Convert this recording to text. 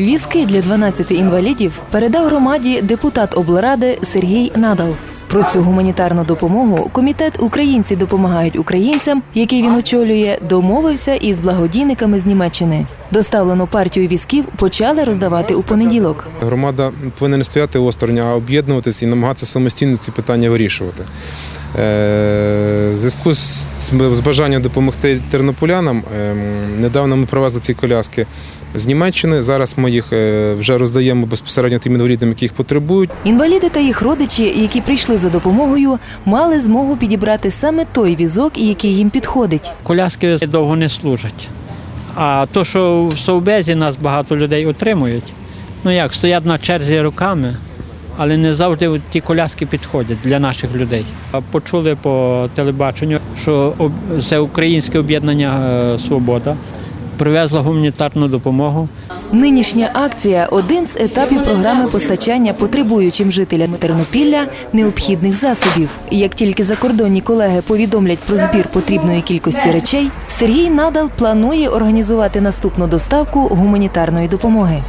Візки для 12 інвалідів передав громаді депутат облради Сергій Надал. Про цю гуманітарну допомогу комітет Українці допомагають українцям, який він очолює, домовився із благодійниками з Німеччини. Доставлену партію візків почали роздавати у понеділок. Громада повинна не стояти осторонь, а об'єднуватися і намагатися самостійно ці питання вирішувати. Е, В зв'язку з, з бажанням допомогти тернополянам ем, недавно ми привезли ці коляски з Німеччини. Зараз ми їх е, вже роздаємо безпосередньо тим інвалідам, які їх потребують. Інваліди та їх родичі, які прийшли за допомогою, мали змогу підібрати саме той візок, який їм підходить. Коляски довго не служать. А то, що в Совбезі нас багато людей отримують, ну як, стоять на черзі руками, але не завжди ті коляски підходять для наших людей. А Почули по телебаченню, що це Українське об'єднання е, Свобода привезло гуманітарну допомогу. Нинішня акція один з етапів програми постачання потребуючим жителям Тернопілля необхідних засобів. Як тільки закордонні колеги повідомлять про збір потрібної кількості речей, Сергій Надал планує організувати наступну доставку гуманітарної допомоги.